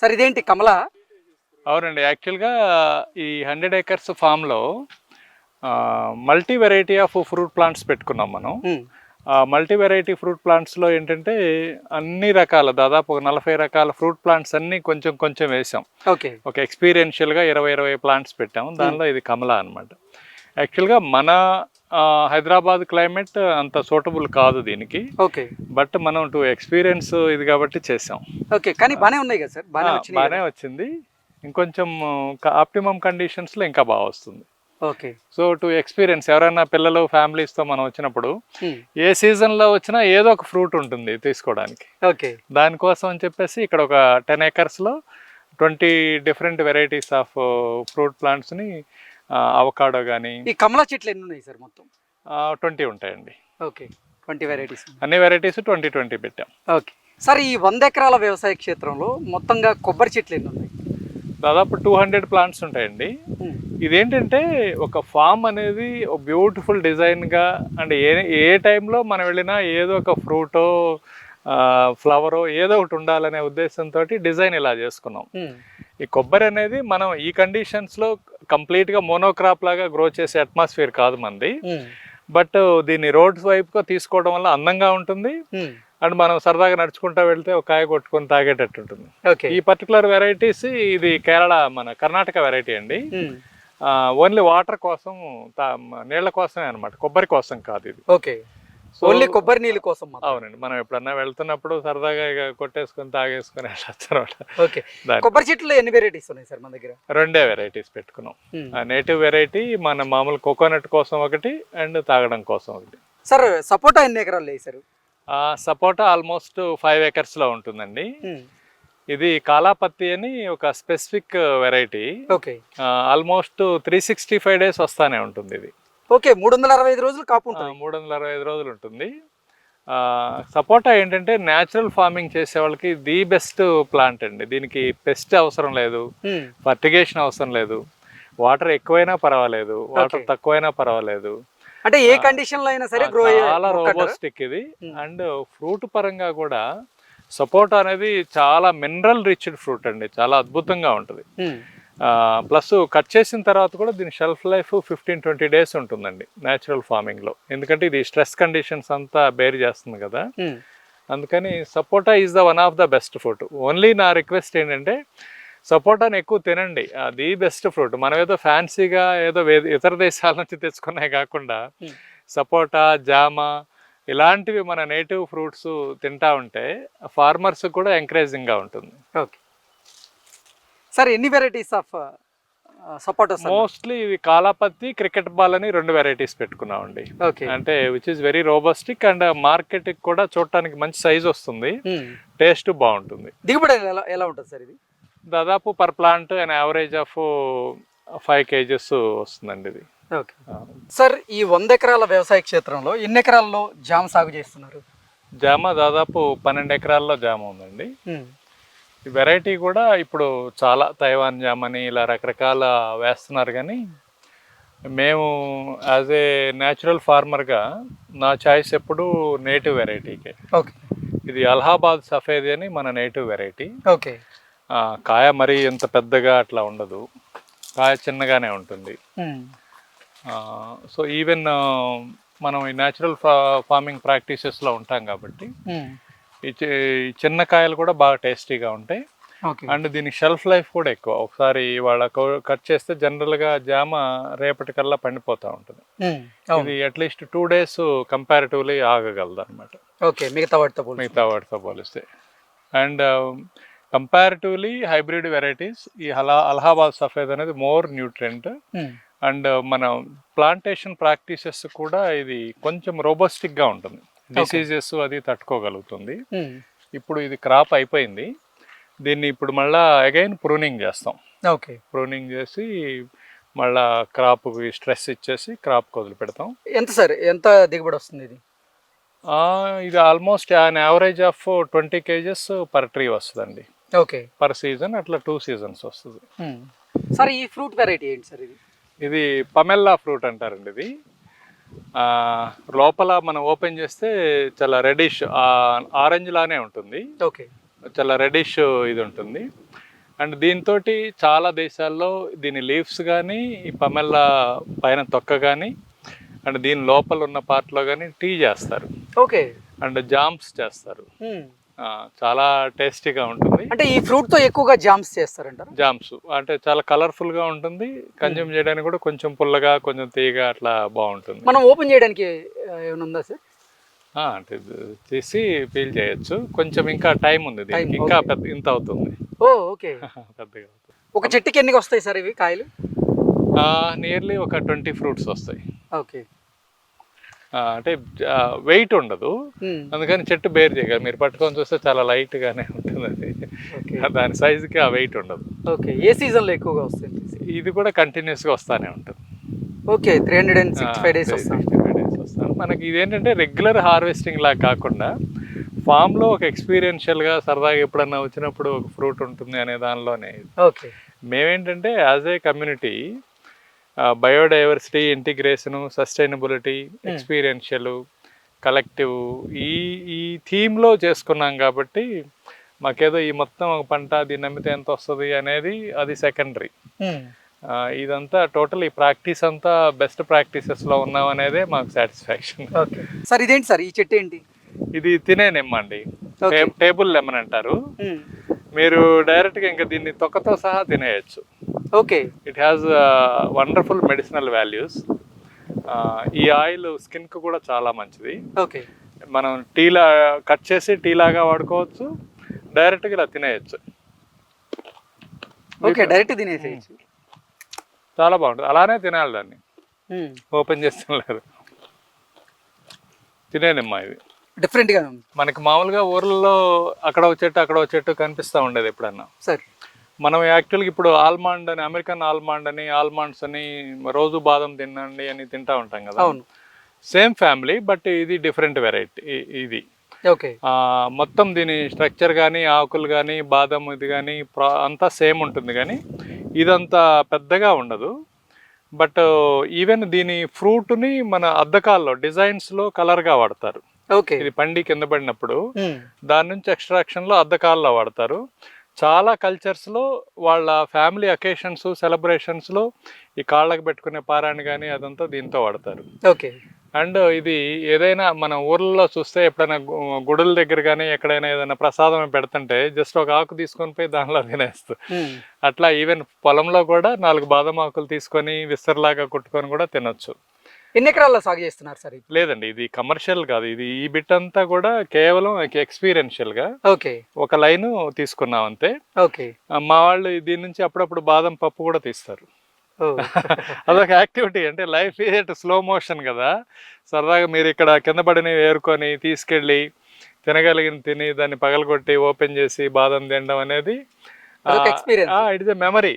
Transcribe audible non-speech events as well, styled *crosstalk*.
Sir ఇదేంటి కమల? అవునండి. యాక్చువల్గా ఈ హండ్రెడ్ ఏకర్స్ ఫామ్లో multi variety of fruit plants పెట్టుకున్నాం మనం. మల్టీ వెరైటీ ఫ్రూట్ ప్లాంట్స్లో ఏంటంటే అన్ని రకాల దాదాపు ఒక నలభై రకాల ఫ్రూట్ ప్లాంట్స్ అన్నీ కొంచెం కొంచెం వేసాం. ఓకే. ఒక ఎక్స్పీరియన్షియల్గా ఇరవై ఇరవై ప్లాంట్స్ పెట్టాము దానిలో ఇది కమల అనమాట యాక్చువల్గా మన హైదరాబాద్ క్లైమేట్ అంత సూటబుల్ కాదు దీనికి. ఓకే. బట్ మనం టు ఎక్స్పీరియన్స్ ఇది కాబట్టి చేసాం ఓకే కానీ బానే ఉన్నాయి కదా సార్? బాగానే? వచ్చింది. ఇంకొంచెం ఆప్టిమమ్ కండిషన్స్లో ఇంకా బాగా వస్తుంది. ఓకే. సో టు ఎక్స్పీరియన్స్ ఎవరైనా పిల్లలు ఫ్యామిలీస్తో మనం వచ్చినప్పుడు ఏ సీజన్లో వచ్చినా ఏదో ఒక ఫ్రూట్ ఉంటుంది తీసుకోవడానికి. ఓకే. దానికోసం అని చెప్పేసి ఇక్కడ ఒక ten ఏకర్స్లో twenty different varieties of fruit ప్లాంట్స్ని avocado కానీ ఈ కమల చెట్లు ఎన్ని ఉన్నాయి సార్ మొత్తం? ట్వంటీ ఉంటాయండి. Okay twenty varieties. అన్ని వెరైటీస్ ట్వంటీ ట్వంటీ పెట్టాం. ఓకే. సార్ ఈ వంద ఎకరాల వ్యవసాయ క్షేత్రంలో మొత్తంగా కొబ్బరి చెట్లు ఎన్ని ఉన్నాయి దాదాపు టూ హండ్రెడ్ ప్లాంట్స్ ఉంటాయండి. ఇదేంటంటే ఒక ఫామ్ అనేది ఒక బ్యూటిఫుల్ డిజైన్గా అండ్ ఏ ఏ టైంలో మనం వెళ్ళినా ఏదో ఒక ఫ్రూటో ఫ్లవరో ఏదో ఒకటి ఉండాలనే ఉద్దేశంతో డిజైన్ ఇలా చేసుకున్నాం. ఈ కొబ్బరి అనేది మనం ఈ కండిషన్స్లో కంప్లీట్గా మోనోక్రాప్ లాగా గ్రో చేసే అట్మాస్ఫియర్ కాదు మంది. బట్ దీన్ని రోడ్స్ వైపుగా తీసుకోవడం వల్ల అందంగా ఉంటుంది. అండ్ మనం సరదాగా నడుచుకుంటా వెళ్తే ఒక కాయ కొట్టుకొని తాగేటట్టు ఉంటుంది. ఓకే. ఈ పర్టికులర్ వెరైటీస్ ఇది కేరళ మన కర్ణాటక వెరైటీ అండి. ఓన్లీ వాటర్ కోసం నీళ్ళ కోసమే అనమాట కొబ్బరి కోసం కాదు ఇది. ఓకే. ఓన్లీ కొబ్బరి నీళ్ళ కోసం. అవునండి. మనం ఎప్పుడన్నా వెళ్తున్నప్పుడు సరదాగా ఇక కొట్టేసుకొని తాగేసుకొని వెళ్ళొచ్చు ఓకే. కొబ్బరి చెట్లు ఎన్ని వెరైటీస్ ఉన్నాయి సార్ మన దగ్గర? రెండే వెరైటీస్ పెట్టుకున్నాం. నేటివ్ వెరైటీ మన మామూలు కోకోనట్ కోసం ఒకటి అండ్ తాగడం కోసం ఒకటి. సార్ సపోటా ఎన్ని ఎకరాలు వేసారు సపోటా ఆల్మోస్ట్ ఫైవ్ ఎకర్స్లో ఉంటుందండి. ఉమ్, ఇది కాలాపత్తి అని ఒక specific variety okay. Almost three sixty five days వస్తానే ఉంటుంది ఇది. ఓకే మూడు వందల అరవై ఐదు రోజులు కాపు ఉంటుంది. మూడు వందల అరవై ఐదు రోజులు ఉంటుంది. సపోటా ఏంటంటే న్యాచురల్ ఫార్మింగ్ చేసే వాళ్ళకి ది బెస్ట్ ప్లాంట్ అండి. దీనికి పెస్ట్ అవసరం లేదు ఫర్టిగేషన్ అవసరం లేదు వాటర్ ఎక్కువైనా పర్వాలేదు వాటర్. తక్కువైనా పర్వాలేదు. అంటే ఏ కండిషన్లో అయినా సరే గ్రో చాలా రోబోస్టిక్ ఇది. అండ్ ఫ్రూట్ పరంగా కూడా సపోటా అనేది చాలా మినరల్ రిచ్డ్ ఫ్రూట్ అండి. చాలా అద్భుతంగా ఉంటుంది. ప్లస్ కట్ చేసిన తర్వాత కూడా దీని shelf life fifteen twenty days ఉంటుందండి న్యాచురల్ ఫార్మింగ్లో ఎందుకంటే ఇది స్ట్రెస్ కండిషన్స్ అంతా బేర్ చేస్తుంది కదా. అందుకని sapota is the one of the best fruit only నా రిక్వెస్ట్ ఏంటంటే సపోటాని ఎక్కువ తినండి అది బెస్ట్ ఫ్రూట్ మనం ఏదో ఫ్యాన్సీగా ఏదో ఇతర దేశాల నుంచి తెచ్చుకున్నాయి కాకుండా Hmm. సపోటా జామ ఇలాంటివి మన నేటివ్ ఫ్రూట్స్ తింటా ఉంటే ఫార్మర్స్ కూడా ఎంకరేజింగ్గా ఉంటుంది. ఓకే సార్ ఎన్ని వెరైటీస్ ఆఫ్ సార్ మోస్ట్లీ ఇవి కాలాపత్తి క్రికెట్ బాల్ అని రెండు వెరైటీస్ పెట్టుకున్నామండి. ఓకే అంటే which is very robustic and మార్కెట్కి కూడా చూడటానికి మంచి సైజ్ వస్తుంది. టేస్ట్ బాగుంటుంది. దిగుబడి ఎలా ఎలా ఉంటుంది సార్ ఇది? దాదాపు per plant and average of five KGs వస్తుందండి ఇది. ఓకే సార్ ఈ వంద ఎకరాల వ్యవసాయ క్షేత్రంలో ఎన్ని ఎకరాల్లో జామ సాగు చేస్తున్నారు? జామ దాదాపు పన్నెండు ఎకరాల్లో జామ ఉందండి. ఈ వెరైటీ కూడా ఇప్పుడు చాలా తైవాన్ జామని ఇలా రకరకాల వేస్తున్నారు కానీ మేము యాజ్ ఏ న్యాచురల్ ఫార్మర్గా నా చాయిస్ ఎప్పుడు నేటివ్ వెరైటీకే. ఓకే. ఇది అలహాబాద్ సఫేది అని మన నేటివ్ వెరైటీ. ఓకే. కాయ మరీ ఇంత పెద్దగా అట్లా ఉండదు. కాయ చిన్నగానే ఉంటుంది. సో ఈవెన్ మనం ఈ న్యాచురల్ ఫార్మింగ్ ప్రాక్టీసెస్లో ఉంటాం కాబట్టి ఈ చిన్న కాయలు కూడా బాగా టేస్టీగా ఉంటాయి. అండ్ దీని షెల్ఫ్ లైఫ్ కూడా ఎక్కువ. ఒకసారి వాళ్ళ కట్ చేస్తే జనరల్గా జామ రేపటికల్లా పండిపోతూ ఉంటుంది. ఇది at least two days comparatively ఆగగలదు అనమాట ఓకే. మిగతా వాటితో మిగతా వాటితో పోలిస్తే. అండ్ కంపారిటివ్లీ హైబ్రిడ్ వెరైటీస్ ఈ అలా అలహాబాద్ సఫేద్ అనేది మోర్ న్యూట్రియంట్. అండ్ మన ప్లాంటేషన్ ప్రాక్టీసెస్ కూడా ఇది కొంచెం రోబస్టిక్గా ఉంటుంది. డిసీజెస్ అది తట్టుకోగలుగుతుంది. ఇప్పుడు ఇది క్రాప్ అయిపోయింది. దీన్ని ఇప్పుడు మళ్ళా అగైన్ ప్రూనింగ్ చేస్తాం. ఓకే ప్రూనింగ్ చేసి మళ్ళా క్రాప్కి స్ట్రెస్ ఇచ్చేసి క్రాప్ వదిలి పెడతాం ఎంత సార్? ఎంత దిగుబడి వస్తుంది ఇది? ఇది almost an average of twenty KGs per tree వస్తుందండి. ఓకే పర్ సీజన్ అట్లా టూ సీజన్స్ వస్తుంది. సార్ ఈ ఫ్రూట్ వెరైటీ ఏంటి సార్ ఇది? ఇది పమెల్లా ఫ్రూట్ అంటారండి ఇది. లోపల మనం ఓపెన్ చేస్తే చాలా రెడిష్ ఆరెంజ్ లానే ఉంటుంది. ఓకే. చాలా రెడిష్ ఇది ఉంటుంది. అండ్ దీంతో చాలా దేశాల్లో దీని లీవ్స్ కానీ ఈ పమెల్ల పైన తొక్క కానీ అండ్ దీని లోపల ఉన్న పార్ట్లో కానీ టీ చేస్తారు. ఓకే. అండ్ జామ్స్ చేస్తారు. చాలా టేస్టీగా ఉంటుంది. అంటే ఈ ఫ్రూట్తో ఎక్కువగా జామ్స్ చేస్తారంటారా? జామ్స్. అంటే చాలా కలర్ఫుల్గా ఉంటుంది కన్జ్యూమ్ చేయడానికి కూడా కొంచెం పుల్లగా కొంచెం తీయగా అట్లా బాగుంటుంది. మనం ఓపెన్ చేయడానికి ఏమైనా ఉందా సార్? అంటే తీసి పీల్ చేయొచ్చు. కొంచెం ఇంకా టైం ఉంది దీనికి. ఇంకా. పెద్ద ఇంత అవుతుంది. ఓ ఓకే. *laughs* పెద్దగా ఒక చెట్టుకి ఎన్ని వస్తాయి సార్ ఇవి కాయలు? నియర్లీ ఒక ట్వంటీ ఫ్రూట్స్ వస్తాయి. ఓకే. అంటే వెయిట్ ఉండదు. అందుకని చెట్టు బేర్ చేయగలరు మీరు పట్టుకొని చూస్తే చాలా లైట్ గానే ఉంటుంది అది దాని సైజుకి ఆ వెయిట్ ఉండదు. ఓకే ఏ సీజన్లో ఎక్కువగా వస్తాయి? ఇది కూడా కంటిన్యూస్గా వస్తానే ఉంటుంది. Okay three hundred and sixty five days వస్తాం 65 days వస్తాను. మనకి ఇదేంటంటే రెగ్యులర్ హార్వెస్టింగ్ లా కాకుండా ఫామ్లో ఒక ఎక్స్పీరియన్షియల్గా సరదాగా ఎప్పుడన్నా వచ్చినప్పుడు ఒక ఫ్రూట్ ఉంటుంది అనే దానిలోనే. ఓకే మేమేంటంటే as a community biodiversity integration sustainability experiential collective ఈ ఈ థీమ్లో చేసుకున్నాం కాబట్టి మాకేదో ఈ మొత్తం ఒక పంట దీన్ని నమ్మితే ఎంత వస్తుంది అనేది అది సెకండరీ. ఇదంతా టోటల్ ఈ ప్రాక్టీస్ అంతా బెస్ట్ ప్రాక్టీసెస్లో ఉన్నాం అనేదే మాకు సాటిస్ఫాక్షన్. సార్ ఇదేంటి సార్? ఈ చెట్టు ఏంటి? ఇది తినే నిమ్మండి Okay. టేబుల్ లెమన్ అంటారు. మీరు డైరెక్ట్గా ఇంకా దీన్ని తొక్కతో సహా తినేయచ్చు. Okay it has wonderful medicinal values ఈ ఆయిల్ స్కిన్కి కూడా చాలా మంచిది. ఓకే మనం టీలా కట్ చేసి టీ లాగా వాడుకోవచ్చు. డైరెక్ట్గా ఇలా తినేయచ్చు. ఓకే డైరెక్ట్ తినేసేయచ్చు. చాలా బాగుంటుంది. అలానే తినాలి దాన్ని. ఓపెన్ చేస్తాం లేదు. తినేనమ్మా ఇది. డిఫరెంట్గా ఉంది. మనకి మామూలుగా ఊర్లలో అక్కడ చెట్టు అక్కడ చెట్టు కనిపిస్తూ ఉండేది ఎప్పుడన్నా. సార్ మనం యాక్చువల్గా ఇప్పుడు ఆల్మండ్ అని అమెరికన్ ఆల్మండ్ అని ఆల్మండ్స్ అని రోజు బాదం తినండి అని తింటా ఉంటాం కదా. అవును. సేమ్ ఫ్యామిలీ బట్ ఇది డిఫరెంట్ వెరైటీ ఇది. ఓకే. మొత్తం దీని స్ట్రక్చర్ కానీ ఆకులు కానీ బాదం ఇది కానీ ప్రా అంతా సేమ్ ఉంటుంది కానీ ఇదంతా పెద్దగా ఉండదు. బట్ ఈవెన్ దీని ఫ్రూట్ని మన అద్దకాల్లో డిజైన్స్లో కలర్గా వాడతారు. ఓకే. ఇది పండి కింద పడినప్పుడు దాని నుంచి ఎక్స్ట్రాక్షన్లో అద్దకాల్లో వాడతారు. చాలా కల్చర్స్లో వాళ్ళ ఫ్యామిలీ అకేషన్స్ సెలబ్రేషన్స్లో ఈ కాళ్ళకు పెట్టుకునే పారాన్ని కానీ అదంతా దీంతో వాడతారు. ఓకే. అండ్ ఇది ఏదైనా మన ఊర్లలో చూస్తే ఎప్పుడైనా గుడుల దగ్గర కానీ ఎక్కడైనా ఏదైనా ప్రసాదం పెడుతుంటే జస్ట్ ఒక ఆకు తీసుకొని పోయి దానిలో తినేస్తూ. అట్లా ఈవెన్ పొలంలో కూడా నాలుగు బాదం ఆకులు తీసుకొని విస్తరలాగా కుట్టుకొని కూడా తినొచ్చు. ఎన్ని ఎకరాల్లో సాగు చేస్తున్నారు సార్ లేదండి ఇది కమర్షియల్ కాదు. ఇది ఈ బిట్ అంతా కూడా కేవలం ఎక్స్పీరియన్షియల్గా ఓకే. ఒక లైన్ తీసుకున్నాం అంతే. ఓకే. మా వాళ్ళు దీని నుంచి అప్పుడప్పుడు బాదం పప్పు కూడా తీస్తారు. *laughs* అదొక యాక్టివిటీ అంటే లైఫ్ ఇట్ స్లో మోషన్ కదా. సరదాగా మీరు ఇక్కడ కింద పడినవి ఏరుకొని తీసుకెళ్ళి తినగలిగిన తిని దాన్ని పగలగొట్టి ఓపెన్ చేసి బాదం తినడం అనేది అదొక experience. It is a memory.